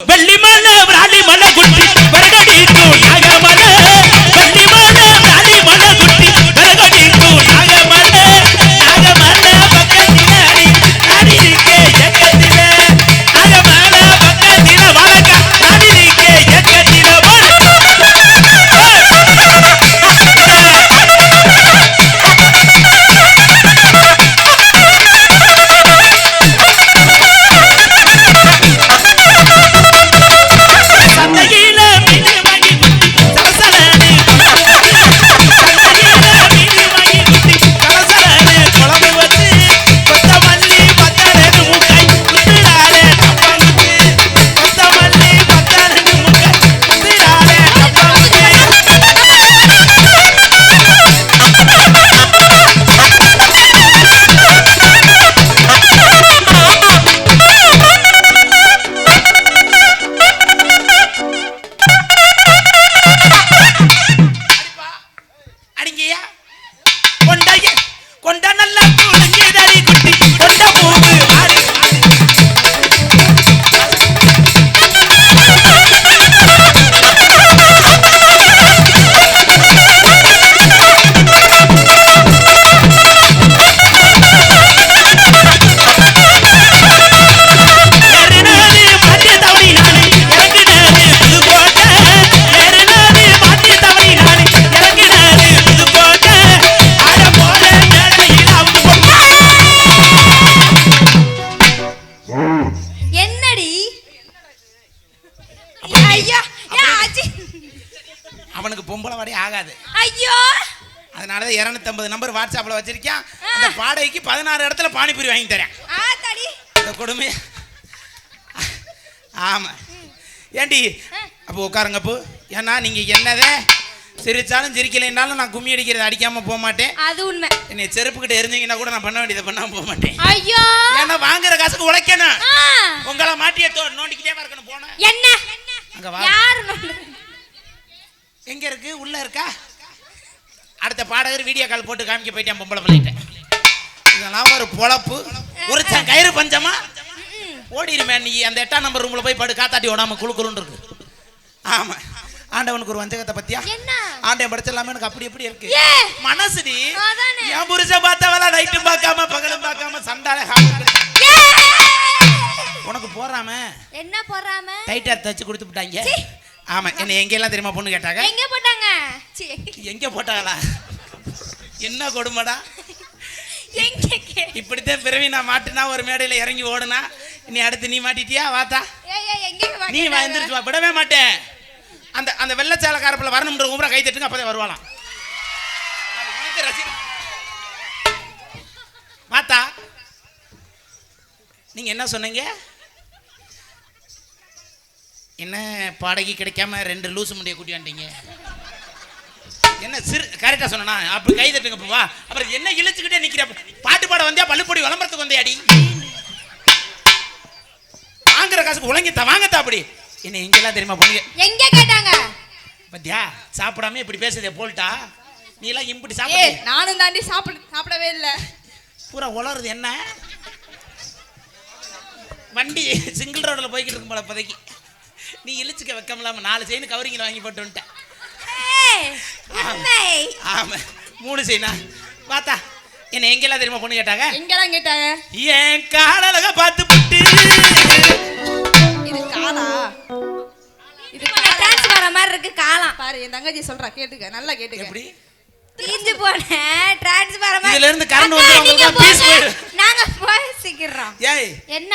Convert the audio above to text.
வெள்ளிமலை அவனுக்கு பொம்பளை வாடகை ஆகாது. ஐயோ. அதனால தான் இரநூத்தம்பது நம்பர் வாட்ஸ்அப்பில் வச்சிருக்கேன் அந்த பாடகைக்கு பதினாறு இடத்துல பானிபூரி வாங்கி தரேன். இந்த கொடுமை ஆமா. ஏண்டி? அப்போ உட்காருங்க அப்போ. ஏன்னா நீங்க என்னதே சிரிச்சாலும் சிரிக்கலைன்னாலும் நான் கும்மி அடிக்கிறத அடிக்காம போக மாட்டேன். அது உண்மை. என்னை செருப்புக்கிட்ட எரிஞ்சீங்கன்னா கூட நான் பண்ண வேண்டியதை பண்ணாம போக மாட்டேன். ஐயோ. ஏன்னா வாங்குற காசுக்கு உழைக்கணும். உங்களை மாட்டிய நோண்டிக்கிட்டே இருக்கணும் போனேன் என்ன? அங்க வா? எங்க இருக்கு? உள்ள இருக்கா? அடுத்த பாடகர் வீடியோ கால் போட்டு காமிக்க போயிட்டேன் பொம்பளை பிள்ளைகிட்ட. இதெல்லாம் ஒரு பொழப்பு. ஒரு ச- கயிறு பஞ்சமா? ஓடிடுமே நீ. அந்த எட்டாம் நம்பர் ரூம்ல போய் படு காத்தாட்டி ஓடாம குழு குழுன்னு இருக்கு. ஆமா. ஆண்டவனுக்கு ஒரு வஞ்சகத்தை பத்தியா? ஆண்டவன் படைச்சலாமே எனக்கு அப்படி எப்படி இருக்கு. மனசுடி? அதானே. என் புருஷன் பார்த்தவள நைட்டும் பார்க்காம பகலும் பார்க்காம சண்டால! உனக்கு போறாம? என்ன போறாம? டைட்டா தச்சு கொடுத்து விட்டாங்க. ஆமா என்ன எங்கெல்லாம் தெரியுமா பொண்ணு கேட்டாங்க? எங்க போட்டாங்க? எங்க போட்டாங்களா? என்ன கொடுமைடா? இப்படித்தான் பிறவி நான் மாட்டுனா ஒரு மேடையில இறங்கி ஓடுனா நீ அடுத்து நீ மாட்டிட்டியா? வாத்தா? நீ வந்துருச்சு வா. விடவே மாட்டேன். அந்த அந்த வெள்ளச்சாலக்காரப்பில் வரணுன்ற கும்பரை கை தட்டுங்க அப்பதான் வருவாளாம். வாத்தா நீங்க என்ன சொன்னீங்க? என்ன பாடகி கிடைக்காம ரெண்டு லூசு முடிய கூட்டியாண்டீங்க என்ன சிறு கரெக்டா சொன்னா அப்படி கை தட்டுங்க இப்ப வா. அப்புறம் என்ன இழுச்சுக்கிட்டே நிக்கிற? பாட்டு பாட வந்தியா? பள்ளுப்பொடி விளம்பரத்துக்கு வந்தியாடி? வாங்குற காசுக்கு உலங்கித்த வாங்கத்தா அப்படி. என்ன எங்கெல்லாம் தெரியுமா பொண்ணுங்க? எங்க கேட்டாங்க? பத்தியா? சாப்பிடாம இப்படி பேசுதே போல்ட்டா? நீ எல்லாம் இப்படி ஏய் சாப்பிட. நானும் தாண்டி சாப்பிட சாப்பிடவே இல்ல. பூரா உளருது என்ன? வண்டி சிங்கிள் ரோட்ல போய்கிட்டு இருக்கும் போல இப்போதைக்கு. நீ இழுச்சுக்க வைக்கமில்லாம நாலு செயின் கவரிங்கில் வாங்கி போட்டு வந்துட்டேன். ஆமா மூணு செயினா? பார்த்தா என்ன எங்கெல்லாம் தெரியுமா பொண்ணு கேட்டாங்க? எங்கெல்லாம் கேட்டாங்க? என் காடலக பார்த்து புட்டு இது காலா? இது டான்ஸ் வர மாதிரி இருக்கு காலம் பாரு என் தங்கச்சி சொல்றா கேட்டுக்க நல்லா கேட்டுக்க. எப்படி? தீஞ்சு போன டிரான்ஸ் வர மாதிரி. இதுல இருந்து அக்கா, வந்து உங்களுக்கு. நாங்க போய் சிக்கிறோம் ஏய். என்ன?